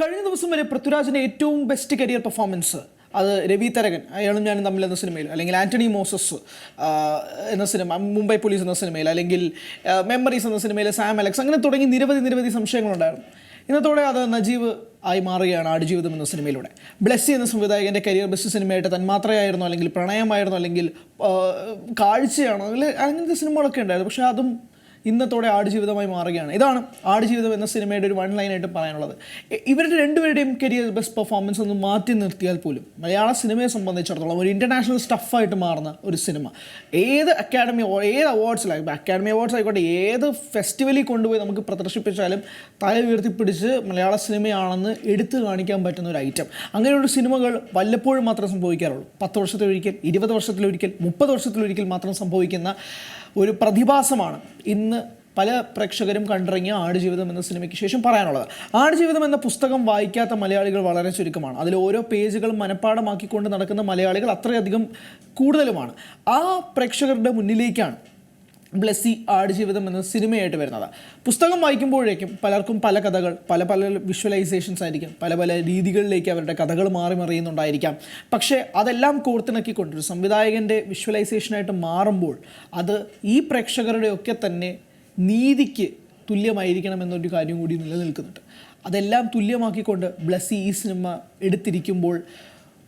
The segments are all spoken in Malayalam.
കഴിഞ്ഞ ദിവസം വരെ പൃഥ്വിരാജിന്റെ ഏറ്റവും ബെസ്റ്റ് കരിയർ പെർഫോമൻസ് അത് രവി തരകൻ അയാളും ഞാനും തമ്മിൽ എന്ന സിനിമയിൽ അല്ലെങ്കിൽ ആന്റണി മോസസ് എന്ന സിനിമ മുംബൈ പോലീസ് എന്ന സിനിമയിൽ അല്ലെങ്കിൽ മെമ്മറീസ് എന്ന സിനിമയിൽ സാം അലക്സ് അങ്ങനെ തുടങ്ങി നിരവധി നിരവധി സംശയങ്ങളുണ്ടായിരുന്നു. ഇന്നത്തോടെ അത് നജീവ് ആയി മാറുകയാണ് ആടുജീവിതം എന്ന സിനിമയിലൂടെ ബ്ലെസ്സി എന്ന സംവിധായകന്റെ കരിയർ ബെസ്റ്റ് സിനിമയായിട്ട് തന്മാത്രയായിരുന്നു അല്ലെങ്കിൽ പ്രണയമായിരുന്നു അല്ലെങ്കിൽ കാഴ്ചയാണോ അല്ലെങ്കിൽ അങ്ങനത്തെ സിനിമകളൊക്കെ ഉണ്ടായിരുന്നു. പക്ഷേ അതും ഇന്നത്തോടെ ആടുജീവിതമായി മാറുകയാണ്. ഇതാണ് ആടുജീവിതം എന്ന സിനിമയുടെ ഒരു വൺ ലൈനായിട്ട് പറയാനുള്ളത്. ഇവരുടെ രണ്ടുപേരുടെയും കരിയർ ബെസ്റ്റ് പെർഫോമൻസ് ഒന്ന് മാറ്റി നിർത്തിയാൽ പോലും മലയാള സിനിമയെ സംബന്ധിച്ചിടത്തോളം ഒരു ഇന്റർനാഷണൽ സ്റ്റഫായിട്ട് മാറുന്ന ഒരു സിനിമ. ഏത് അക്കാഡമി ഏത് അവാർഡ്സിലായി അക്കാഡമി അവാർഡ്സ് ആയിക്കോട്ടെ ഏത് ഫെസ്റ്റിവലിൽ കൊണ്ടുപോയി നമുക്ക് പ്രദർശിപ്പിച്ചാലും തല ഉയർത്തിപ്പിടിച്ച് മലയാള സിനിമയാണെന്ന് എടുത്തു കാണിക്കാൻ പറ്റുന്ന ഒരു ഐറ്റം അങ്ങനെയുള്ള സിനിമകൾ വല്ലപ്പോഴും മാത്രമേ സംഭവിക്കാറുള്ളൂ. പത്ത് വർഷത്തിലൊരിക്കൽ ഇരുപത് വർഷത്തിലൊരിക്കൽ മുപ്പത് വർഷത്തിലൊരിക്കൽ മാത്രം സംഭവിക്കുന്ന ഒരു പ്രതിഭാസമാണ്. ഇന്ന് പല പ്രേക്ഷകരും കണ്ടിറങ്ങിയ ആടുജീവിതം എന്ന സിനിമയ്ക്ക് ശേഷം പറയാനുള്ളത്. ആടുജീവിതം എന്ന പുസ്തകം വായിക്കാത്ത മലയാളികൾ വളരെ ചുരുക്കമാണ്. അതിൽ ഓരോ പേജുകളും മനഃപ്പാടമാക്കിക്കൊണ്ട് നടക്കുന്ന മലയാളികൾ അത്രയധികം കൂടുതലുമാണ്. ആ പ്രേക്ഷകരുടെ മുന്നിലേക്കാണ് ബ്ലെസ്സി ആടുജീവിതം എന്ന സിനിമയായിട്ട് വരുന്നത്. പുസ്തകം വായിക്കുമ്പോഴേക്കും പലർക്കും പല കഥകൾ പല പല വിഷ്വലൈസേഷൻസ് ആയിരിക്കും പല പല രീതികളിലേക്ക് അവരുടെ കഥകൾ മാറി മറിയുന്നുണ്ടായിരിക്കാം. പക്ഷേ അതെല്ലാം കോർത്തിണക്കിക്കൊണ്ട് ഒരു സംവിധായകന്റെ വിഷ്വലൈസേഷനായിട്ട് മാറുമ്പോൾ അത് ഈ പ്രേക്ഷകരുടെയൊക്കെ തന്നെ നീതിക്ക് തുല്യമായിരിക്കണം എന്നൊരു കാര്യം കൂടി നിലനിൽക്കുന്നുണ്ട്. അതെല്ലാം തുല്യമാക്കിക്കൊണ്ട് ബ്ലസ്സി ഈ cinema എടുത്തിരിക്കുമ്പോൾ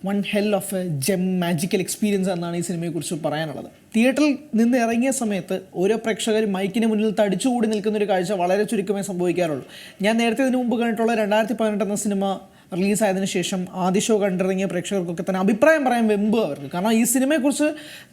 one hell of a gem magical experience എന്നാണ് ഈ സിനിമയെക്കുറിച്ച് പറയാനുള്ളത്. തിയേറ്ററിൽ നിന്ന് ഇറങ്ങിയ സമയത്ത് ഓരോ പ്രേക്ഷകർ മൈക്കിന് മുന്നിൽ തടിച്ചുകൂടി നിൽക്കുന്ന ഒരു കാഴ്ച വളരെ ചുരുക്കമേ സംഭവിക്കാറുള്ളൂ. ഞാൻ നേരത്തെ ഇതിനു മുമ്പ് കണ്ടിട്ടുള്ള രണ്ടായിരത്തി പതിനെട്ട് എന്ന സിനിമ റിലീസായതിനു ശേഷം ആദ്യ ഷോ കണ്ടിറങ്ങിയ പ്രേക്ഷകർക്കൊക്കെ തന്നെ അഭിപ്രായം പറയാൻ വെമ്പ് അവർക്ക്. കാരണം ഈ സിനിമയെക്കുറിച്ച്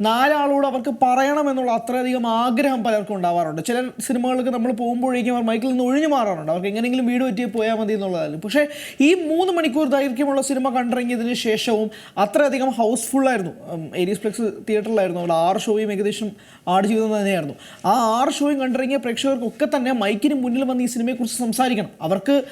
നാലാളോട് അവർക്ക് പറയണമെന്നുള്ള അത്രയധികം ആഗ്രഹം പലർക്കും ഉണ്ടാവാറുണ്ട്. ചില സിനിമകൾക്ക് നമ്മൾ പോകുമ്പോഴേക്കും അവർ മൈക്കിൽ നിന്ന് ഒഴിഞ്ഞു മാറാറുണ്ട്. അവർക്ക് എങ്ങനെയെങ്കിലും വീട് പറ്റിയേ പോയാൽ മതി എന്നുള്ളതായിരുന്നു പക്ഷേ ഈ മൂന്ന് മണിക്കൂർ ദൈർഘ്യമുള്ള സിനിമ കണ്ടിറങ്ങിയതിന് ശേഷവും അത്രയധികം ഹൗസ്ഫുള്ളായിരുന്നു. Aries flex തിയേറ്ററിലായിരുന്നു. അവിടെ ആറ് ഷോയും ഏകദേശം ആട് ആടുജീവിതം തന്നെയായിരുന്നു. ആ ആറ് ഷോയും കണ്ടിറങ്ങിയ പ്രേക്ഷകർക്കൊക്കെ തന്നെ മൈക്കിന് മുന്നിൽ വന്ന് ഈ സിനിമയെക്കുറിച്ച് സംസാരിക്കണം. അവർക്ക്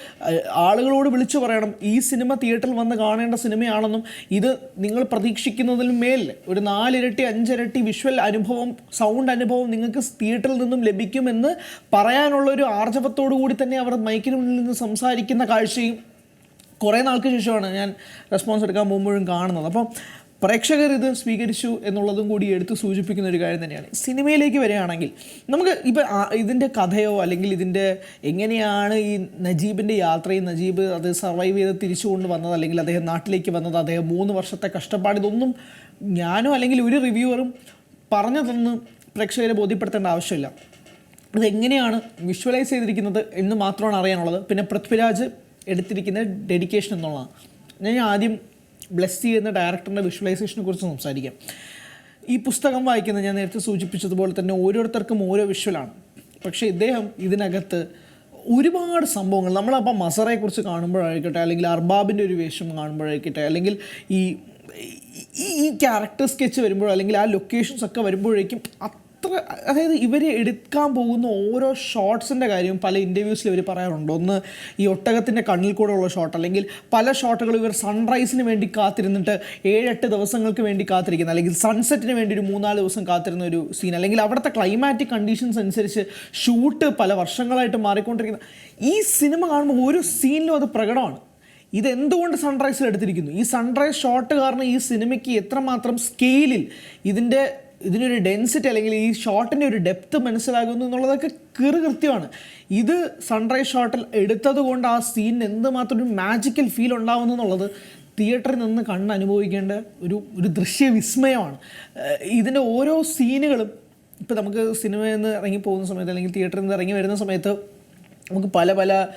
ആളുകളോട് വിളിച്ചു പറയണം. ഈ സിനിമ തിയേറ്ററിൽ വന്ന് കാണേണ്ട സിനിമയാണെന്നും ഇത് നിങ്ങൾ പ്രതീക്ഷിക്കുന്നതിലും മേൽ ഒരു നാലിരട്ടി അഞ്ചിരട്ടി വിഷ്വൽ അനുഭവം സൗണ്ട് അനുഭവം നിങ്ങൾക്ക് തിയേറ്ററിൽ നിന്നും ലഭിക്കുമെന്ന് പറയാനുള്ള ഒരു ആർജവത്തോടു കൂടി തന്നെ അവർ മൈക്കിന് മുന്നിൽ നിന്ന് സംസാരിക്കുന്ന കാഴ്ചയും കുറേ നാൾക്ക് ശേഷമാണ് ഞാൻ റെസ്പോൺസ് എടുക്കാൻ പോകുമ്പോഴും കാണുന്നത്. അപ്പം പ്രേക്ഷകർ ഇത് സ്വീകരിച്ചു എന്നുള്ളതും കൂടി എടുത്ത് സൂചിപ്പിക്കുന്ന ഒരു കാര്യം തന്നെയാണ്. സിനിമയിലേക്ക് വരികയാണെങ്കിൽ നമുക്ക് ഇപ്പം ഇതിന്റെ കഥയോ അല്ലെങ്കിൽ ഇതിന്റെ എങ്ങനെയാണ് ഈ നജീബിന്റെ യാത്രയും നജീബ് അത് സർവൈവ് ചെയ്ത് തിരിച്ചു കൊണ്ട് വന്നത് അല്ലെങ്കിൽ അദ്ദേഹം നാട്ടിലേക്ക് വന്നത് അദ്ദേഹം മൂന്ന് വർഷത്തെ കഷ്ടപ്പാട് ഇതൊന്നും ഞാനോ അല്ലെങ്കിൽ ഒരു റിവ്യൂവറും പറഞ്ഞു തന്ന് പ്രേക്ഷകരെ ബോധ്യപ്പെടുത്തേണ്ട ആവശ്യമില്ല. ഇതെങ്ങനെയാണ് വിഷ്വലൈസ് ചെയ്തിരിക്കുന്നത് എന്ന് മാത്രമാണ് അറിയാനുള്ളത്. പിന്നെ പൃഥ്വിരാജ് എടുത്തിരിക്കുന്ന ഡെഡിക്കേഷൻ എന്നുള്ളതാണ്. ഞാൻ ആദ്യം ബ്ലെസ് ചെയ്യുന്ന ഡയറക്ടറിന്റെ വിഷ്വലൈസേഷനെ കുറിച്ച് സംസാരിക്കാം. ഈ പുസ്തകം വായിക്കുന്നത് ഞാൻ നേരത്തെ സൂചിപ്പിച്ചതുപോലെ തന്നെ ഓരോരുത്തർക്കും ഓരോ വിഷ്വലാണ്. പക്ഷേ ഇദ്ദേഹം ഇതിനകത്ത് ഒരുപാട് സംഭവങ്ങൾ നമ്മളപ്പോൾ മസറയെക്കുറിച്ച് കാണുമ്പോഴായിക്കോട്ടെ അല്ലെങ്കിൽ അർബാബിന്റെ ഒരു വേഷം കാണുമ്പോഴായിക്കോട്ടെ അല്ലെങ്കിൽ ഈ ഈ ക്യാരക്ടർ സ്കെച്ച് വരുമ്പോഴോ അല്ലെങ്കിൽ ആ ലൊക്കേഷൻസ് ഒക്കെ വരുമ്പോഴേക്കും അത്ര അതായത് ഇവർ എടുക്കാൻ പോകുന്ന ഓരോ ഷോട്ട്സിന്റെ കാര്യവും പല ഇന്റർവ്യൂസിൽ ഇവർ പറയാറുണ്ട്. ഒന്ന് ഈ ഒട്ടകത്തിന്റെ കണ്ണിൽ കൂടെ ഉള്ള ഷോട്ട് അല്ലെങ്കിൽ പല ഷോട്ടുകൾ ഇവർ സൺറൈസിന് വേണ്ടി കാത്തിരുന്നിട്ട് ഏഴെട്ട് ദിവസങ്ങൾക്ക് വേണ്ടി കാത്തിരിക്കുന്ന അല്ലെങ്കിൽ സൺസെറ്റിന് വേണ്ടി ഒരു മൂന്നാൽ ദിവസം കാത്തിരുന്ന ഒരു സീൻ അല്ലെങ്കിൽ അവിടുത്തെ ക്ലൈമാറ്റിക് കണ്ടീഷൻസ് അനുസരിച്ച് ഷൂട്ട് പല വർഷങ്ങളായിട്ട് മാറിക്കൊണ്ടിരിക്കുന്ന ഈ സിനിമ കാണുമ്പോൾ ഓരോ സീനിലും അത് പ്രകടമാണ്. ഇതെന്തുകൊണ്ട് സൺറൈസിൽ എടുത്തിരിക്കുന്നു? ഈ സൺറൈസ് ഷോട്ട് കാരണം ഈ സിനിമയ്ക്ക് എത്രമാത്രം സ്കെയിലിൽ ഇതിന്റെ ഇതിനൊരു ഡെൻസിറ്റി അല്ലെങ്കിൽ ഈ ഷോട്ടിന്റെ ഒരു ഡെപ്ത് മനസ്സിലാകുന്നു എന്നുള്ളതൊക്കെ കീറ് കൃത്യമാണ് ഇത് സൺറൈസ് ഷോട്ടിൽ എടുത്തത് കൊണ്ട് ആ സീനിന് എന്തുമാത്രം ഒരു മാജിക്കൽ ഫീൽ ഉണ്ടാവുന്നു എന്നുള്ളത് തിയേറ്ററിൽ നിന്ന് കണ്ണ് അനുഭവിക്കേണ്ട ഒരു ഒരു ദൃശ്യ വിസ്മയമാണ് ഇതിന്റെ ഓരോ സീനുകളും ഇപ്പോൾ നമുക്ക് സിനിമയിൽ നിന്ന് ഇറങ്ങി പോകുന്ന സമയത്ത് അല്ലെങ്കിൽ തിയേറ്ററിൽ നിന്ന് ഇറങ്ങി വരുന്ന സമയത്ത് നമുക്ക് പല പല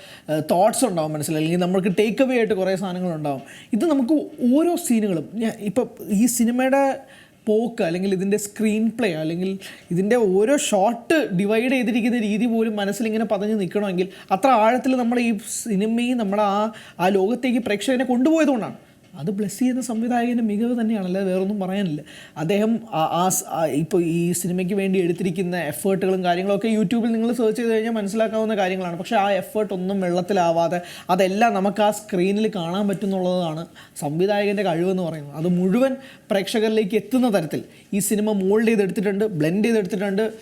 തോട്ട്സ് ഉണ്ടാവും മനസ്സിൽ. അല്ലെങ്കിൽ നമുക്ക് ടേക്ക് അവേ ആയിട്ട് കുറേ സാധനങ്ങളുണ്ടാവും ഇത് നമുക്ക് ഓരോ സീനുകളും ഞാൻ ഇപ്പം ഈ സിനിമയുടെ പോക്ക് അല്ലെങ്കിൽ ഇതിന്റെ സ്ക്രീൻ പ്ലേ അല്ലെങ്കിൽ ഇതിന്റെ ഓരോ ഷോട്ട് ഡിവൈഡ് ചെയ്തിരിക്കുന്ന രീതി പോലും മനസ്സിലിങ്ങനെ പതഞ്ഞ് നിൽക്കണമെങ്കിൽ അത്ര ആഴത്തിൽ നമ്മൾ ഈ സിനിമയും നമ്മൾ ആ ആ ലോകത്തേക്ക് പ്രേക്ഷകനെ കൊണ്ടുപോയതുകൊണ്ടാണ് അത് ബ്ലെസ് ചെയ്യുന്ന സംവിധായകന്റെ മികവ് തന്നെയാണ് അല്ലാതെ വേറൊന്നും പറയാനില്ല. അദ്ദേഹം ആ- ഇപ്പോൾ ഈ സിനിമയ്ക്ക് വേണ്ടി എടുത്തിരിക്കുന്ന എഫേർട്ടുകളും കാര്യങ്ങളൊക്കെ യൂട്യൂബിൽ നിങ്ങൾ സെർച്ച് ചെയ്ത് കഴിഞ്ഞാൽ മനസ്സിലാക്കാവുന്ന കാര്യങ്ങളാണ്. പക്ഷേ ആ എഫേർട്ട് ഒന്നും വെള്ളത്തിലാവാതെ അതെല്ലാം നമുക്ക് ആ സ്ക്രീനിൽ കാണാൻ പറ്റുന്നുള്ളതാണ് സംവിധായകന്റെ കഴിവെന്ന് പറയുന്നത്. അത് മുഴുവൻ പ്രേക്ഷകരിലേക്ക് എത്തുന്ന തരത്തിൽ ഈ സിനിമ മോൾഡ് ചെയ്തെടുത്തിട്ടുണ്ട് ബ്ലെൻഡ് ചെയ്തെടുത്തിട്ടുണ്ട്.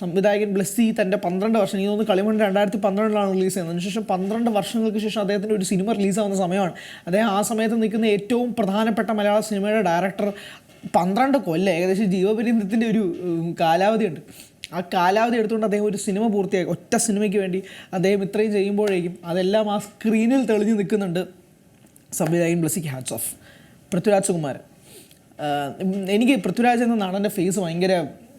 സംവിധായകൻ ബ്ലസ്സി തന്റെ പന്ത്രണ്ട് വർഷം എനിക്ക് തോന്നുന്നു കളിമൺ രണ്ടായിരത്തി പന്ത്രണ്ടിലാണ് റിലീസ് ചെയ്യുന്നത്. അതിനുശേഷം പന്ത്രണ്ട് വർഷങ്ങൾക്ക് ശേഷം അദ്ദേഹത്തിന്റെ ഒരു സിനിമ റിലീസാവുന്ന സമയമാണ്. അദ്ദേഹം ആ സമയത്ത് നിൽക്കുന്ന ഏറ്റവും പ്രധാനപ്പെട്ട മലയാള സിനിമയുടെ ഡയറക്ടർ പന്ത്രണ്ട് കൊല്ലം ഏകദേശം ജീവപര്യന്തത്തിന്റെ ഒരു കാലാവധിയുണ്ട്. ആ കാലാവധി എടുത്തുകൊണ്ട് അദ്ദേഹം ഒരു സിനിമ പൂർത്തിയാക്കി. ഒറ്റ സിനിമയ്ക്ക് വേണ്ടി അദ്ദേഹം ഇത്രയും ചെയ്യുമ്പോഴേക്കും അതെല്ലാം ആ സ്ക്രീനിൽ തെളിഞ്ഞു നിൽക്കുന്നുണ്ട് സംവിധായകൻ ബ്ലസ്സിക്ക് ഹാറ്റ്സ് ഓഫ് പൃഥ്വിരാജ് കുമാരൻ എനിക്ക് പൃഥ്വിരാജ് എന്ന നടന്റെ ഫേസ് ഭയങ്കര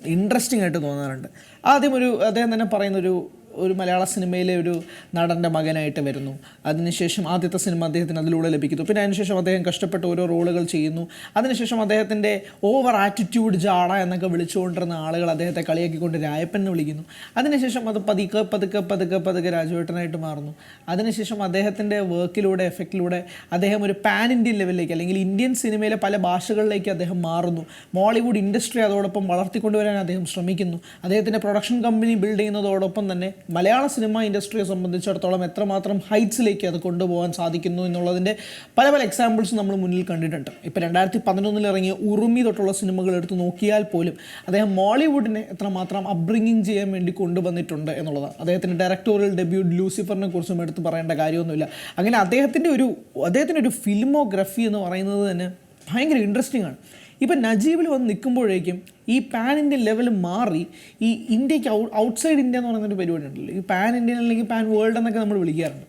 ഇൻട്രസ്റ്റിംഗ് ആയിട്ട് തോന്നാറുണ്ട്. ആദ്യം ഒരു അദ്ദേഹം തന്നെ പറയുന്നൊരു ഒരു മലയാള സിനിമയിലെ ഒരു നടന്റെ മകനായിട്ട് വരുന്നു. അതിനുശേഷം ആദ്യത്തെ സിനിമ അദ്ദേഹത്തിന് അതിലൂടെ ലഭിക്കുന്നു. പിന്നെ അതിനുശേഷം അദ്ദേഹം കഷ്ടപ്പെട്ട് ഓരോ റോളുകൾ ചെയ്യുന്നു. അതിനുശേഷം അദ്ദേഹത്തിന്റെ ഓവർ ആറ്റിറ്റ്യൂഡ് ജാട എന്നൊക്കെ വിളിച്ചുകൊണ്ടിരുന്ന ആളുകൾ അദ്ദേഹത്തെ കളിയാക്കിക്കൊണ്ട് രായപ്പൻ എന്ന് വിളിക്കുന്നു. അതിനുശേഷം അത് പതുക്കെ പതുക്കെ പതുക്കെ പതുക്കെ രാജവേട്ടനായിട്ട് മാറുന്നു. അതിനുശേഷം അദ്ദേഹത്തിന്റെ വർക്കിലൂടെ എഫക്റ്റിലൂടെ അദ്ദേഹം ഒരു പാൻ ഇന്ത്യൻ ലെവലിലേക്ക് അല്ലെങ്കിൽ ഇന്ത്യൻ സിനിമയിലെ പല ഭാഷകളിലേക്ക് അദ്ദേഹം മാറുന്നു. മോളിവുഡ് ഇൻഡസ്ട്രി അതോടൊപ്പം വളർത്തിക്കൊണ്ടുവരാൻ അദ്ദേഹം ശ്രമിക്കുന്നു. അദ്ദേഹത്തിന്റെ പ്രൊഡക്ഷൻ കമ്പനി ബിൽഡ് ചെയ്യുന്നതോടൊപ്പം തന്നെ മലയാള സിനിമ ഇൻഡസ്ട്രിയെ സംബന്ധിച്ചിടത്തോളം എത്രമാത്രം ഹൈറ്റ്സിലേക്ക് അത് കൊണ്ടുപോകാൻ സാധിക്കുന്നു എന്നുള്ളതിന്റെ പല പല എക്സാമ്പിൾസ് നമ്മൾ മുന്നിൽ കണ്ടിട്ടുണ്ട്. ഇപ്പോൾ രണ്ടായിരത്തി പതിനൊന്നിൽ ഇറങ്ങിയ ഉറുമി തൊട്ടുള്ള സിനിമകൾ എടുത്ത് നോക്കിയാൽ പോലും അദ്ദേഹം മോളിവുഡിനെ എത്രമാത്രം അപ്ബ്രിങ്ങിങ് ചെയ്യാൻ വേണ്ടി കൊണ്ടുവന്നിട്ടുണ്ട് എന്നുള്ളതാണ്. അദ്ദേഹത്തിന്റെ ഡയറക്ടോറിയൽ ഡെബ്യൂട്ട് ലൂസിഫറിനെ കുറിച്ചും എടുത്ത് പറയേണ്ട കാര്യമൊന്നുമില്ല. അങ്ങനെ അദ്ദേഹത്തിന്റെ ഒരു അദ്ദേഹത്തിന്റെ ഒരു ഫിലിമോഗ്രഫി എന്ന് പറയുന്നത് തന്നെ ഭയങ്കര ഇൻട്രസ്റ്റിംഗ് ആണ്. ഇപ്പം നജീബിൽ വന്ന് നിൽക്കുമ്പോഴേക്കും ഈ പാൻ ഇന്ത്യൻ ലെവൽ മാറി ഈ ഇന്ത്യയ്ക്ക് ഔ ഔട്ട്സൈഡ് ഇന്ത്യ എന്ന് പറയുന്നൊരു പരിപാടി ഉണ്ടല്ലോ. ഈ പാൻ ഇന്ത്യൻ അല്ലെങ്കിൽ പാൻ വേൾഡ് എന്നൊക്കെ നമ്മൾ വിളിക്കാറുണ്ട്.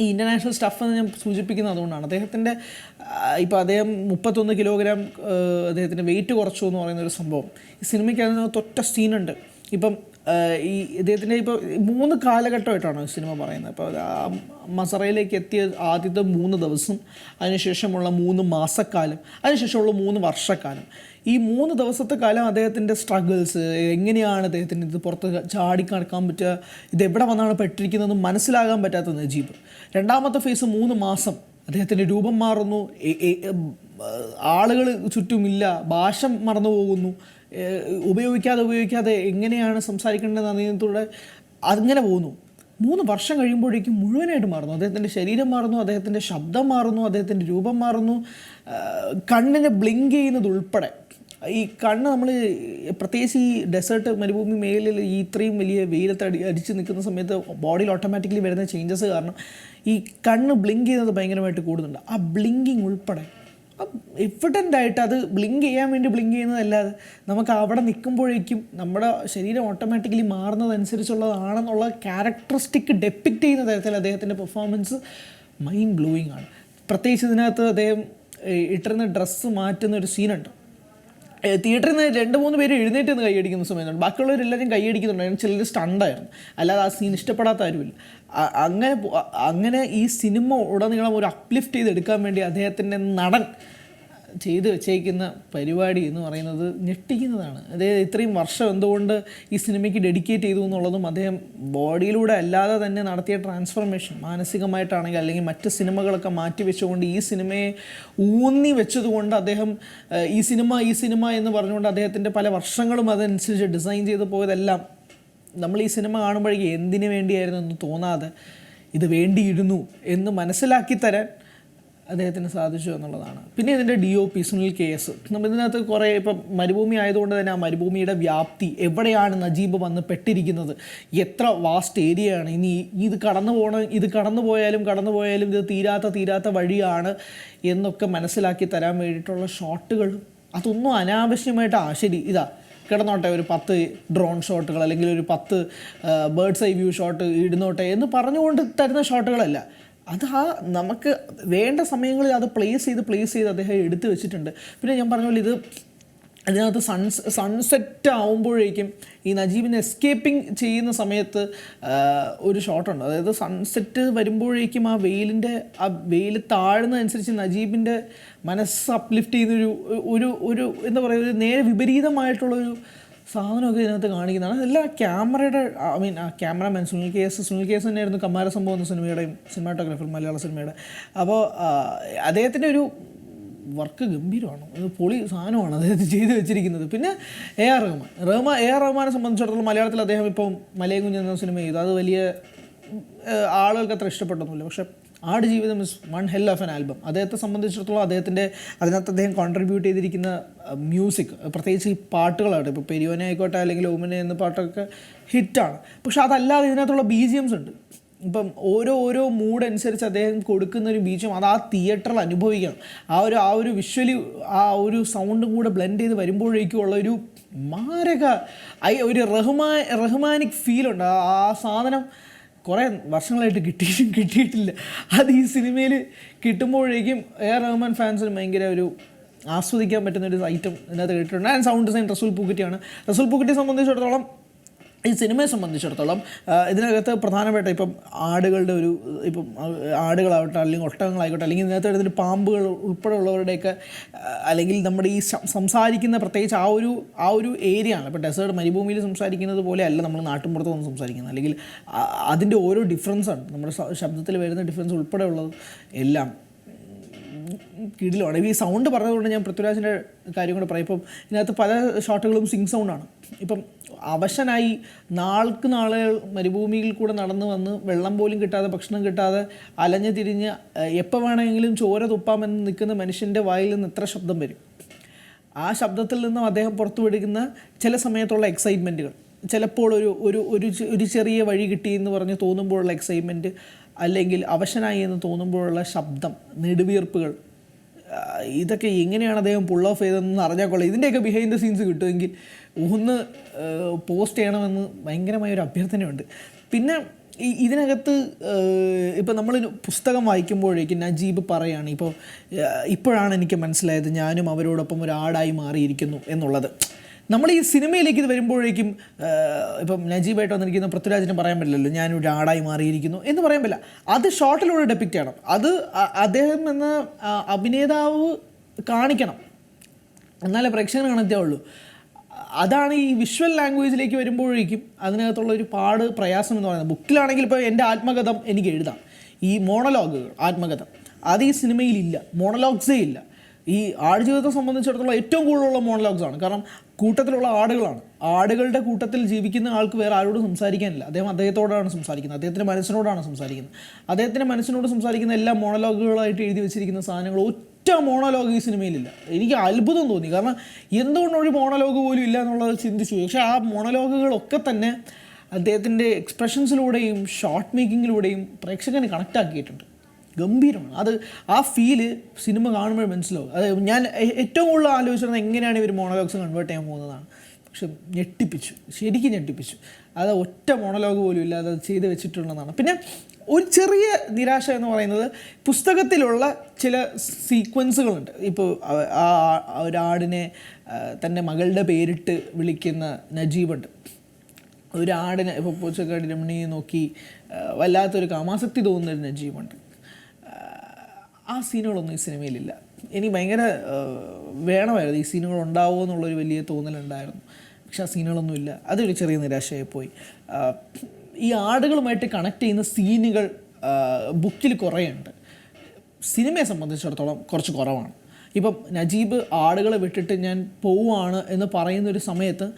ഈ ഇന്റർനാഷണൽ സ്റ്റഫ് എന്ന് ഞാൻ സൂചിപ്പിക്കുന്നത് അതുകൊണ്ടാണ്. അദ്ദേഹത്തിന്റെ ഇപ്പോൾ അദ്ദേഹം മുപ്പത്തൊന്ന് കിലോഗ്രാം അദ്ദേഹത്തിന്റെ വെയിറ്റ് കുറച്ചു എന്ന് പറയുന്ന ഒരു സംഭവം. ഈ സിനിമയ്ക്ക് അതിനകത്ത് ഒറ്റ സീനുണ്ട് ഇപ്പം ഈ ഇദ്ദേഹത്തിന്റെ ഇപ്പോൾ മൂന്ന് കാലഘട്ടമായിട്ടാണ് സിനിമ പറയുന്നത്. അപ്പോൾ മസറയിലേക്ക് എത്തിയ ആദ്യത്തെ മൂന്ന് ദിവസം അതിനുശേഷമുള്ള മൂന്ന് മാസക്കാലം അതിനുശേഷമുള്ള മൂന്ന് വർഷക്കാലം. ഈ മൂന്ന് ദിവസത്തെ കാലം അദ്ദേഹത്തിന്റെ സ്ട്രഗിൾസ് എങ്ങനെയാണ് അദ്ദേഹത്തിന് ഇത് പുറത്ത് ചാടി കടക്കാൻ പറ്റുക ഇത് എവിടെ വന്നാണ് പെട്ടിരിക്കുന്നതെന്ന് മനസ്സിലാകാൻ പറ്റാത്ത നജീബ്. രണ്ടാമത്തെ ഫേസ് മൂന്ന് മാസം അദ്ദേഹത്തിന്റെ രൂപം മാറുന്നു. ആളുകൾ ചുറ്റുമില്ല ഭാഷ മറന്നു പോകുന്നു. ഉപയോഗിക്കാതെ ഉപയോഗിക്കാതെ എങ്ങനെയാണ് സംസാരിക്കേണ്ടത് അതിനകത്തൂടെ അങ്ങനെ പോകുന്നു. മൂന്ന് വർഷം കഴിയുമ്പോഴേക്കും മുഴുവനായിട്ട് മാറുന്നു. അദ്ദേഹത്തിന്റെ ശരീരം മാറുന്നു അദ്ദേഹത്തിന്റെ ശബ്ദം മാറുന്നു അദ്ദേഹത്തിന്റെ രൂപം മാറുന്നു. കണ്ണിനെ ബ്ലിങ്ക് ചെയ്യുന്നത് ഉൾപ്പെടെ ഈ കണ്ണ് നമ്മൾ പ്രത്യേകിച്ച് ഈ ഡെസേർട്ട് മരുഭൂമി മേഖലയിൽ ഈ ഇത്രയും വലിയ വെയിലത്ത് അടി അടിച്ച് നിൽക്കുന്ന സമയത്ത് ബോഡിയിൽ ഓട്ടോമാറ്റിക്കലി വരുന്ന ചേഞ്ചസ് കാരണം ഈ കണ്ണ് ബ്ലിങ്ക് ചെയ്യുന്നത് ഭയങ്കരമായിട്ട് കൂടുന്നുണ്ട്. ആ ബ്ലിങ്കിങ് ഉൾപ്പെടെ എവിഡന്റ് ആയിട്ട് അത് ബ്ലിങ്ക് ചെയ്യാൻ വേണ്ടി ബ്ലിങ്ക് ചെയ്യുന്നതല്ലാതെ നമുക്ക് അവിടെ നിൽക്കുമ്പോഴേക്കും നമ്മുടെ ശരീരം ഓട്ടോമാറ്റിക്കലി മാറുന്നതനുസരിച്ചുള്ളതാണെന്നുള്ള ക്യാരക്ടറിസ്റ്റിക് ഡെപ്പിക്റ്റ് ചെയ്യുന്ന തരത്തിൽ അദ്ദേഹത്തിന്റെ പെർഫോമൻസ് മൈൻഡ് ബ്ലോയിങ് ആണ്. പ്രത്യേകിച്ച് ഇതിനകത്ത് അദ്ദേഹം ഇട്ടിരുന്ന ഡ്രസ്സ് മാറ്റുന്ന ഒരു സീനുണ്ട് തിയേറ്ററിൽ നിന്ന് രണ്ട് മൂന്ന് പേര് എഴുന്നേറ്റ് നിന്ന് കൈയടിക്കുന്ന സമയത്തുണ്ട് ബാക്കിയുള്ളവരെല്ലാവരും കൈയടിക്കുന്നുണ്ടായിരുന്നു. ചിലർ സ്റ്റണ്ടായിരുന്നു അല്ലാതെ ആ സീൻ ഇഷ്ടപ്പെടാത്ത ആരുമില്ല. അങ്ങനെ അങ്ങനെ ഈ സിനിമ ഉടനീളം ഒരു അപ്ലിഫ്റ്റ് ചെയ്തെടുക്കാൻ വേണ്ടി അദ്ദേഹത്തിന്റെ നടൻ ചെയ്തു വെച്ചേക്കുന്ന പരിപാടി എന്ന് പറയുന്നത് ഞെട്ടിക്കുന്നതാണ്. അതായത് ഇത്രയും വർഷം എന്തുകൊണ്ട് ഈ സിനിമയ്ക്ക് ഡെഡിക്കേറ്റ് ചെയ്തു എന്നുള്ളതും അദ്ദേഹം ബോഡിയിലൂടെ അല്ലാതെ തന്നെ നടത്തിയ ട്രാൻസ്ഫർമേഷൻ മാനസികമായിട്ടാണെങ്കിൽ അല്ലെങ്കിൽ മറ്റ് സിനിമകളൊക്കെ മാറ്റി വെച്ചുകൊണ്ട് ഈ സിനിമയെ ഊന്നി വെച്ചതുകൊണ്ട് അദ്ദേഹം ഈ സിനിമ ഈ സിനിമ എന്ന് പറഞ്ഞുകൊണ്ട് അദ്ദേഹത്തിന്റെ പല വർഷങ്ങളും അതനുസരിച്ച് ഡിസൈൻ ചെയ്ത് പോയതെല്ലാം നമ്മൾ ഈ സിനിമ കാണുമ്പോഴേക്കും എന്തിനു വേണ്ടിയായിരുന്നു എന്ന് തോന്നാതെ ഇത് വേണ്ടിയിരുന്നു എന്ന് മനസ്സിലാക്കി തരാൻ അദ്ദേഹത്തിന് സാധിച്ചു എന്നുള്ളതാണ്. പിന്നെ ഇതിന്റെ D O P Sunil K S നമ്മൾ ഇതിനകത്ത് കുറേ ഇപ്പം മരുഭൂമി ആയതുകൊണ്ട് തന്നെ ആ മരുഭൂമിയുടെ വ്യാപ്തി എവിടെയാണ് നജീബ് വന്ന് പെട്ടിരിക്കുന്നത്? എത്ര വാസ്റ്റ് ഏരിയയാണ് ഇനി ഇത് കടന്നു പോകണം ഇത് കടന്നു പോയാലും കടന്നു പോയാലും ഇത് തീരാത്ത തീരാത്ത വഴിയാണ് എന്നൊക്കെ മനസ്സിലാക്കി തരാൻ വേണ്ടിയിട്ടുള്ള ഷോട്ടുകൾ. അതൊന്നും അനാവശ്യമായിട്ട് ആ ശരി ഇതാ കിടന്നോട്ടെ ഒരു പത്ത് ഡ്രോൺ ഷോട്ടുകൾ അല്ലെങ്കിൽ ഒരു പത്ത് ബേർഡ്സ് ഐ വ്യൂ ഷോട്ട് ഇടുന്നോട്ടെ എന്ന് പറഞ്ഞുകൊണ്ട് തരുന്ന ഷോട്ടുകളല്ല അത് ആ നമുക്ക് വേണ്ട സമയങ്ങളിൽ അത് പ്ലേസ് ചെയ്ത് പ്ലേസ് ചെയ്ത് അദ്ദേഹം എടുത്തു വെച്ചിട്ടുണ്ട്. പിന്നെ ഞാൻ പറഞ്ഞ ഇത് അതിനകത്ത് സൺസ് സൺസെറ്റ് ആവുമ്പോഴേക്കും ഈ നജീബിനെ എസ്കേപ്പിംഗ് ചെയ്യുന്ന സമയത്ത് ഒരു ഷോട്ടുണ്ട് അതായത് സൺസെറ്റ് വരുമ്പോഴേക്കും ആ വെയിലിന്റെ ആ വെയിൽ താഴുന്നതനുസരിച്ച് നജീബിന്റെ മനസ്സ് അപ്ലിഫ്റ്റ് ചെയ്യുന്നൊരു ഒരു ഒരു എന്താ പറയുക ഒരു നേരെ വിപരീതമായിട്ടുള്ളൊരു സാധനമൊക്കെ ഇതിനകത്ത് കാണിക്കുന്നതാണ്. അതെല്ലാം ക്യാമറയുടെ I mean cameraman Sunil K S Sunil K S തന്നെയായിരുന്നു കമാര സംഭവം എന്ന സിനിമയുടെയും സിനിമാറ്റോഗ്രാഫർ മലയാള സിനിമയുടെ. അപ്പോൾ അദ്ദേഹത്തിന്റെ ഒരു വർക്ക് ഗംഭീരമാണ്. പൊളി സാധനമാണ് അദ്ദേഹം ചെയ്തു വെച്ചിരിക്കുന്നത്. പിന്നെ A R Rahman. Rahman A R റഹ്മാനെ സംബന്ധിച്ചിടത്തോളം മലയാളത്തിൽ അദ്ദേഹം ഇപ്പം മലയും കുഞ്ഞ് സിനിമ ചെയ്തു. അത് വലിയ ആളുകൾക്ക് അത്ര ഇഷ്ടപ്പെട്ടൊന്നുമില്ല. പക്ഷെ Aadu Jeevitham is one hell of an album അദ്ദേഹത്തെ സംബന്ധിച്ചിടത്തോളം അദ്ദേഹത്തിന്റെ അതിനകത്ത് അദ്ദേഹം കോൺട്രിബ്യൂട്ട് ചെയ്തിരിക്കുന്ന മ്യൂസിക് പ്രത്യേകിച്ച് ഈ പാട്ടുകളാണ്. ഇപ്പോൾ പെരിയോനെ ആയിക്കോട്ടെ അല്ലെങ്കിൽ ഓമനെ എന്ന പാട്ടൊക്കെ ഹിറ്റാണ്. പക്ഷെ അതല്ലാതെ ഇതിനകത്തുള്ള ബി ജി എംസ് ഉണ്ട്. ഇപ്പം ഓരോ ഓരോ മൂഡ് അനുസരിച്ച് അദ്ദേഹം കൊടുക്കുന്ന ഒരു ബീച്ചും അത് ആ തിയേറ്ററിൽ അനുഭവിക്കണം. ആ ഒരു ആ ഒരു വിഷ്വലി ആ ഒരു സൗണ്ടും കൂടെ ബ്ലെൻഡ് ചെയ്ത് വരുമ്പോഴേക്കും ഉള്ള ഒരു മാരക ഒരു റഹ്മാ റഹ്മാനിക് ഫീലുണ്ട് ആ സാധനം കുറേ വർഷങ്ങളായിട്ട് കിട്ടിയിട്ടും കിട്ടിയിട്ടില്ല. അത് ഈ സിനിമയിൽ കിട്ടുമ്പോഴേക്കും എ ആർ റഹ്മാൻ ഫാൻസിന് ഭയങ്കര ഒരു ആസ്വദിക്കാൻ പറ്റുന്ന ഒരു ഐറ്റം ഇതിനകത്ത് കേട്ടിട്ടുണ്ട് ആൻഡ് സൗണ്ട് ഡിസൈൻ റസൂൽ പൂക്കുറ്റിയാണ്. റസൂൽ പൂക്കുറ്റിയെ സംബന്ധിച്ചിടത്തോളം ഈ സിനിമയെ സംബന്ധിച്ചിടത്തോളം ഇതിനകത്ത് പ്രധാനപ്പെട്ട ഇപ്പം ആടുകളുടെ ഒരു ഇപ്പം ആടുകളാവട്ടെ അല്ലെങ്കിൽ ഒട്ടകങ്ങളായിക്കോട്ടെ അല്ലെങ്കിൽ ഇതിനകത്ത് വരുന്നൊരു പാമ്പുകൾ ഉൾപ്പെടെയുള്ളവരുടെയൊക്കെ അല്ലെങ്കിൽ നമ്മുടെ ഈ സംസാരിക്കുന്ന പ്രത്യേകിച്ച് ആ ഒരു ആ ഒരു ഏരിയ ആണ് ഇപ്പോൾ ഡെസേർട്ട് മരുഭൂമിയിൽ സംസാരിക്കുന്നത് പോലെ അല്ല നമ്മൾ നാട്ടിൻപുറത്ത് വന്ന് സംസാരിക്കുന്നത്. അല്ലെങ്കിൽ അതിന്റെ ഓരോ ഡിഫറൻസ് ആണ്. നമ്മുടെ ശബ്ദത്തിൽ വരുന്ന ഡിഫറൻസ് ഉൾപ്പെടെയുള്ളത് എല്ലാം. കിടിലാണ് ഈ സൗണ്ട് പറഞ്ഞതുകൊണ്ട് ഞാൻ പൃഥ്വിരാജിന്റെ കാര്യം കൂടെ പറയും. ഇപ്പം ഇതിനകത്ത് പല ഷോട്ടുകളും സിങ് സൗണ്ടാണ് ഇപ്പം അവശനായി നാൾക്ക് നാളെ മരുഭൂമിയിൽ കൂടെ നടന്നു വന്ന് വെള്ളം പോലും കിട്ടാതെ ഭക്ഷണം കിട്ടാതെ അലഞ്ഞു തിരിഞ്ഞ് എപ്പോൾ വേണമെങ്കിലും ചോര തുപ്പാമെന്ന് നിൽക്കുന്ന മനുഷ്യന്റെ വായിൽ നിന്ന് എത്ര ശബ്ദം വരും. ആ ശബ്ദത്തിൽ നിന്നും അദ്ദേഹം പുറത്തുവിടുന്ന ചില സമയത്തുള്ള എക്സൈറ്റ്മെന്റുകൾ ചിലപ്പോൾ ഒരു ഒരു ഒരു ഒരു ചെറിയ വഴി കിട്ടി എന്ന് പറഞ്ഞ് തോന്നുമ്പോഴുള്ള എക്സൈറ്റ്മെന്റ് അല്ലെങ്കിൽ അവശനായി എന്ന് തോന്നുമ്പോഴുള്ള ശബ്ദം നെടുവീർപ്പുകൾ. ഇതൊക്കെ എങ്ങനെയാണ് അദ്ദേഹം പുൾ ഓഫ് ചെയ്തതെന്ന് അറിഞ്ഞാൽ കൊള്ളാം. ഇതിന്റെയൊക്കെ ബിഹൈൻഡ് ദ സീൻസ് കിട്ടുമെങ്കിൽ ഒന്ന് പോസ്റ്റ് ചെയ്യണമെന്ന് ഭയങ്കരമായ ഒരു അഭ്യർത്ഥനയുണ്ട്. പിന്നെ ഈ ഇതിനകത്ത് ഇപ്പം നമ്മൾ പുസ്തകം വായിക്കുമ്പോഴേക്കും നജീബ് പറയാണ് ഇപ്പോൾ ഇപ്പോഴാണ് എനിക്ക് മനസ്സിലായത് ഞാനും അവരോടൊപ്പം ഒരാടായി മാറിയിരിക്കുന്നു എന്നുള്ളത്. നമ്മൾ ഈ സിനിമയിലേക്ക് ഇത് വരുമ്പോഴേക്കും ഇപ്പം നജീബായിട്ട് വന്നിരിക്കുന്ന പൃഥ്വിരാജിന് പറയാൻ പറ്റില്ലല്ലോ ഞാൻ ഒരു ആടായി മാറിയിരിക്കുന്നു എന്ന് പറയാൻ പറ്റില്ല. അത് ഷോർട്ടിലൂടെ ഡെപ്പിക്റ്റ് ചെയ്യണം. അത് അദ്ദേഹം എന്ന അഭിനേതാവ് കാണിക്കണം. എന്നാലേ പ്രേക്ഷകന് കാണത്തേയുള്ളൂ അതാണ് ഈ വിഷ്വൽ ലാംഗ്വേജിലേക്ക് വരുമ്പോഴേക്കും അതിനകത്തുള്ള ഒരു പാട് പ്രയാസം എന്ന് പറയുന്നത്. ബുക്കിലാണെങ്കിൽ ഇപ്പോൾ എന്റെ ആത്മകഥം എനിക്ക് എഴുതാം. ഈ മോണലോഗുകൾ ആത്മകഥം. അത് ഈ സിനിമയിലില്ല മോണലോഗ്സേ ഇല്ല. ഈ ആടുജീവിതത്തെ സംബന്ധിച്ചിടത്തോളം ഏറ്റവും കൂടുതലുള്ള മോണലോഗ്സ് ആണ്. കാരണം കൂട്ടത്തിലുള്ള ആടുകളാണ്. ആടുകളുടെ കൂട്ടത്തിൽ ജീവിക്കുന്ന ആൾക്ക് വേറെ ആരോടും സംസാരിക്കാനില്ല. അദ്ദേഹം അദ്ദേഹത്തോടാണ് സംസാരിക്കുന്നത്. അദ്ദേഹത്തിന്റെ മനസ്സിനോടാണ് സംസാരിക്കുന്നത്. അദ്ദേഹത്തിന്റെ മനസ്സിനോട് സംസാരിക്കുന്ന എല്ലാ മോണലോഗുകളായിട്ട് എഴുതി വെച്ചിരിക്കുന്ന സാധനങ്ങൾ ഒറ്റ മോണലോഗ് ഈ സിനിമയിലില്ല. എനിക്ക് അത്ഭുതം തോന്നി. കാരണം എന്തുകൊണ്ട് ഒരു മോണലോഗ് പോലും ഇല്ല എന്നുള്ളത് ചിന്തിച്ചു പക്ഷേ ആ മോണലോഗുകളൊക്കെ തന്നെ അദ്ദേഹത്തിന്റെ എക്സ്പ്രഷൻസിലൂടെയും ഷോർട്ട് മേക്കിങ്ങിലൂടെയും പ്രേക്ഷകന് കണക്റ്റ് ആക്കിയിട്ടുണ്ട്. ഗംഭീരമാണ്. അത് ആ ഫീൽ സിനിമ കാണുമ്പോൾ മനസ്സിലാവും. അത് ഞാൻ ഏറ്റവും കൂടുതൽ ആലോചിച്ചിരുന്നത് എങ്ങനെയാണ് ഇവർ മോണലോഗ്സ് കൺവേർട്ട് ചെയ്യാൻ പോകുന്നതാണ്. പക്ഷെ ഞെട്ടിപ്പിച്ചു. ശരിക്കും ഞെട്ടിപ്പിച്ചു. അത് ഒറ്റ മോണലോഗ് പോലും ഇല്ലാതെ അത് ചെയ്ത് വെച്ചിട്ടുള്ളതാണ്. പിന്നെ ഒരു ചെറിയ നിരാശ എന്ന് പറയുന്നത് പുസ്തകത്തിലുള്ള ചില സീക്വൻസുകളുണ്ട്. ഇപ്പോൾ ആ ഒരാടിനെ തന്റെ മകളുടെ പേരിട്ട് വിളിക്കുന്ന നജീബുണ്ട്. ഒരാടിനെ ഇപ്പോൾ പൂച്ചക്കാടി രമണിയെ നോക്കി വല്ലാത്തൊരു കാമാസക്തി തോന്നുന്നൊരു നജീബുണ്ട്. ആ, സീനുകളൊന്നും ഈ സിനിമയിലില്ല. എനിക്ക് ഭയങ്കര വേണമായിരുന്നു ഈ സീനുകൾ ഉണ്ടാവുമോ എന്നുള്ളൊരു വലിയ തോന്നലുണ്ടായിരുന്നു. പക്ഷെ ആ സീനുകളൊന്നുമില്ല. അതൊരു ചെറിയ നിരാശയായി പോയി. ഈ ആടുകളുമായിട്ട് കണക്ട് ചെയ്യുന്ന സീനുകൾ ബുക്കിൽ കുറേ ഉണ്ട് സിനിമയെ സംബന്ധിച്ചിടത്തോളം കുറച്ച് കുറവാണ്. ഇപ്പം നജീബ് ആടുകളെ വിട്ടിട്ട് ഞാൻ പോവുകയാണ് എന്ന് പറയുന്ന ഒരു സമയത്ത്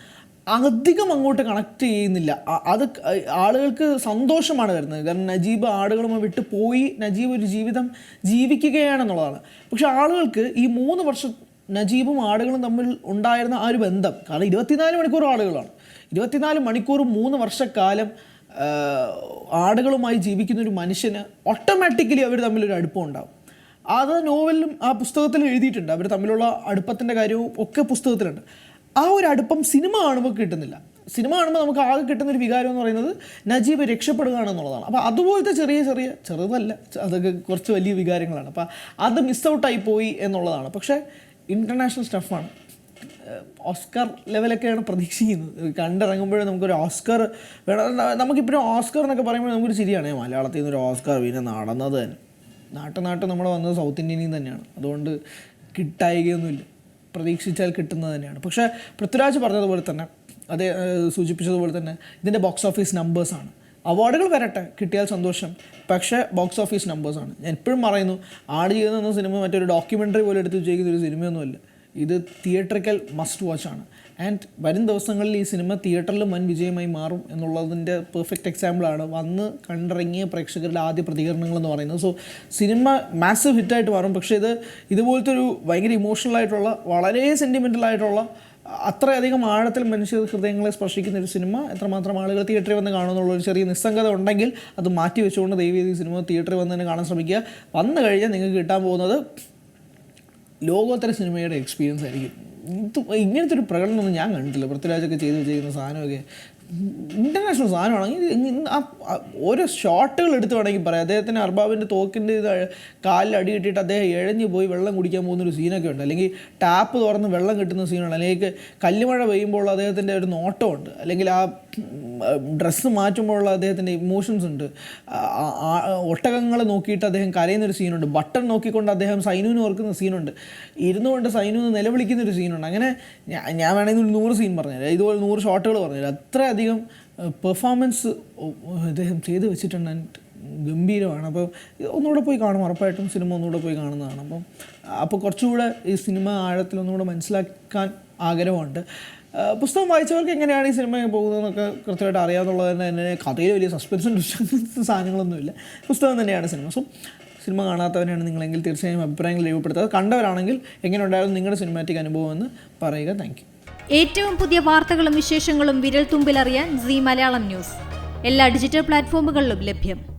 അധികം അങ്ങോട്ട് കണക്ട് ചെയ്യുന്നില്ല. അത് ആളുകൾക്ക് സന്തോഷമാണ് വരുന്നത്. കാരണം നജീബ് ആടുകളുമായി വിട്ട് പോയി നജീബ് ഒരു ജീവിതം ജീവിക്കുകയാണെന്നുള്ളതാണ്. പക്ഷെ ആളുകൾക്ക് ഈ മൂന്ന് വർഷം നജീബും ആടുകളും തമ്മിൽ ഉണ്ടായിരുന്ന ആ ഒരു ബന്ധം കാരണം ഇരുപത്തിനാല് മണിക്കൂർ ആളുകളാണ്. ഇരുപത്തിനാല് മണിക്കൂർ മൂന്ന് വർഷക്കാലം ആടുകളുമായി ജീവിക്കുന്ന ഒരു മനുഷ്യന് ഓട്ടോമാറ്റിക്കലി അവർ തമ്മിലൊരു അടുപ്പം ഉണ്ടാവും. അത് നോവലിലും ആ പുസ്തകത്തിലും എഴുതിയിട്ടുണ്ട്. അവർ തമ്മിലുള്ള അടുപ്പത്തിന്റെ കാര്യവും ഒക്കെ പുസ്തകത്തിലുണ്ട്. ആ ഒരു അടുപ്പം സിനിമ കാണുമ്പോൾ കിട്ടുന്നില്ല. സിനിമ കാണുമ്പോൾ നമുക്ക് ആകെ കിട്ടുന്ന ഒരു വികാരം എന്ന് പറയുന്നത് നജീബ് രക്ഷപ്പെടുകയാണെന്നുള്ളതാണ് അപ്പോൾ അതുപോലത്തെ ചെറിയ ചെറിയ ചെറുതല്ല അതൊക്കെ കുറച്ച് വലിയ വികാരങ്ങളാണ്. അപ്പോൾ അത് മിസ് ഔട്ടായി പോയി എന്നുള്ളതാണ്. പക്ഷേ ഇന്റർനാഷണൽ സ്റ്റഫാണ് ഓസ്കർ ലെവലൊക്കെയാണ് പ്രതീക്ഷിക്കുന്നത്. കണ്ടിറങ്ങുമ്പോഴേ നമുക്കൊരു ഓസ്കർ വേണം. നമുക്കിപ്പോഴും ഓസ്കർ എന്നൊക്കെ പറയുമ്പോൾ നമുക്കൊരു ശരിയാണ് മലയാളത്തിൽ നിന്നൊരു ഓസ്കർ പിന്നെ നടന്നത് തന്നെ. നാട്ടു നാട്ട് നമ്മൾ വന്നത് സൗത്ത് ഇന്ത്യനിൽ നിന്ന് തന്നെയാണ്. അതുകൊണ്ട് കിട്ടായികയൊന്നുമില്ല. പ്രതീക്ഷിച്ചാൽ കിട്ടുന്നത് തന്നെയാണ്. പക്ഷേ പൃഥ്വിരാജ് പറഞ്ഞതുപോലെ തന്നെ അതേ സൂചിപ്പിച്ചതുപോലെ തന്നെ ഇതിന്റെ ബോക്സ് ഓഫീസ് നമ്പേഴ്സാണ് അവാർഡുകൾ വരട്ടെ കിട്ടിയാൽ സന്തോഷം. പക്ഷേ ബോക്സ് ഓഫീസ് നമ്പേഴ്സാണ് ഞാൻ എപ്പോഴും പറയുന്നു ആട് ചെയ്യുന്ന സിനിമ മറ്റൊരു ഡോക്യുമെന്ററി പോലെ എടുത്ത് വിജയിക്കുന്ന ഒരു സിനിമയൊന്നുമല്ല. ഇത് തിയേറ്ററിക്കൽ മസ്റ്റ് വാച്ച് ആണ്. ആൻഡ് വരും ദിവസങ്ങളിൽ ഈ സിനിമ തിയേറ്ററിൽ വൻ വിജയമായി മാറും എന്നുള്ളതിന്റെ പെർഫെക്റ്റ് എക്സാമ്പിളാണ് വന്ന് കണ്ടിറങ്ങിയ പ്രേക്ഷകരുടെ ആദ്യ പ്രതികരണങ്ങൾ എന്ന് പറയുന്നത്. സോ സിനിമ മാസീവ് ഹിറ്റായിട്ട് മാറും. പക്ഷേ ഇത് ഇതുപോലത്തെ ഒരു ഭയങ്കര ഇമോഷണൽ ആയിട്ടുള്ള വളരെ സെന്റിമെന്റൽ ആയിട്ടുള്ള അത്രയധികം ആഴത്തിൽ മനുഷ്യ ഹൃദയങ്ങളെ സ്പർശിക്കുന്ന ഒരു സിനിമ. എത്രമാത്രം ആളുകൾ തിയേറ്ററിൽ വന്ന് കാണുമെന്നുള്ള ഒരു ചെറിയ നിസ്സംഗത ഉണ്ടെങ്കിൽ അത് മാറ്റി വെച്ചുകൊണ്ട് ദൈവം ഈ സിനിമ തിയേറ്ററിൽ വന്ന് തന്നെ കാണാൻ ശ്രമിക്കുക. വന്നു കഴിഞ്ഞാൽ നിങ്ങൾക്ക് കിട്ടാൻ പോകുന്നത് ലോകോത്തര സിനിമയുടെ എക്സ്പീരിയൻസ് ആയിരിക്കും. ഇത് ഇങ്ങനത്തെ ഒരു പ്രകടനമൊന്നും ഞാൻ കണ്ടിട്ടില്ല. പൃഥ്വിരാജൊക്കെ ചെയ്ത് വെച്ചിരിക്കുന്ന സാധനമൊക്കെ. ഇന്റർനാഷണൽ സാധനമാണെങ്കിൽ ഓരോ ഷോട്ടുകൾ എടുത്ത് വേണമെങ്കിൽ പറയാം. അദ്ദേഹത്തിന് അർബാബിന്റെ തോക്കിന്റെ ഇത് കാലിൽ അടി കിട്ടിയിട്ട് അദ്ദേഹം ഇഴഞ്ഞ് പോയി വെള്ളം കുടിക്കാൻ പോകുന്നൊരു സീനൊക്കെ ഉണ്ട്. അല്ലെങ്കിൽ ടാപ്പ് തുറന്ന് വെള്ളം കിട്ടുന്ന സീനുണ്ട് അല്ലെങ്കിൽ കല്ലുമഴ പെയ്യുമ്പോൾ അദ്ദേഹത്തിന്റെ ഒരു നോട്ടമുണ്ട്. അല്ലെങ്കിൽ ആ ഡ്രസ്സ് മാറ്റുമ്പോഴുള്ള അദ്ദേഹത്തിന്റെ ഇമോഷൻസ് ഉണ്ട്. ഒട്ടകങ്ങളെ നോക്കിയിട്ട് അദ്ദേഹം കരയുന്നൊരു സീനുണ്ട് ബട്ടൺ നോക്കിക്കൊണ്ട് അദ്ദേഹം സൈനുവിന് ഓർക്കുന്ന സീനുണ്ട് ഇരുന്നു കൊണ്ട് സൈനു എന്ന് നിലവിളിക്കുന്ന ഒരു സീനുണ്ട് അങ്ങനെ ഞാൻ വേണമെങ്കിൽ ഒരു നൂറ് സീൻ പറഞ്ഞുതരാം. ഇതുപോലെ നൂറ് ഷോട്ടുകൾ പറഞ്ഞുതരാം. അത്രയധികം പെർഫോമൻസ് അദ്ദേഹം ചെയ്തു വെച്ചിട്ടുണ്ട് ഗംഭീരമാണ്. അപ്പോൾ ഒന്നുകൂടെ പോയി കാണും. ഉറപ്പായിട്ടും സിനിമ ഒന്നുകൂടെ പോയി കാണുന്നതാണ്. അപ്പം അപ്പോൾ കുറച്ചുകൂടെ ഈ സിനിമ ആഴത്തിൽ ഒന്നുകൂടെ മനസ്സിലാക്കാൻ ആഗ്രഹമുണ്ട്. പുസ്തകം വായിച്ചവർക്ക് എങ്ങനെയാണ് ഈ സിനിമ പോകുന്നതെന്നൊക്കെ കൃത്യമായിട്ട് അറിയാമെന്നുള്ളത് തന്നെ തന്നെ കഥയിൽ വലിയ സസ്പെൻസും സാധനങ്ങളൊന്നുമില്ല. പുസ്തകം തന്നെയാണ് സിനിമ. സോ സിനിമ കാണാത്തവരാണ് നിങ്ങളെങ്കിൽ തീർച്ചയായും അഭിപ്രായങ്ങൾ രേഖപ്പെടുത്തുക. കണ്ടവരാണെങ്കിൽ എങ്ങനെ ഉണ്ടായിരുന്നു നിങ്ങളുടെ സിനിമാറ്റിക് അനുഭവം എന്ന് പറയുക. താങ്ക് ഏറ്റവും പുതിയ വാർത്തകളും വിശേഷങ്ങളും വിരൽ തുമ്പിലറിയാൻ സി മലയാളം ന്യൂസ്. എല്ലാ ഡിജിറ്റൽ പ്ലാറ്റ്ഫോമുകളിലും ലഭ്യം.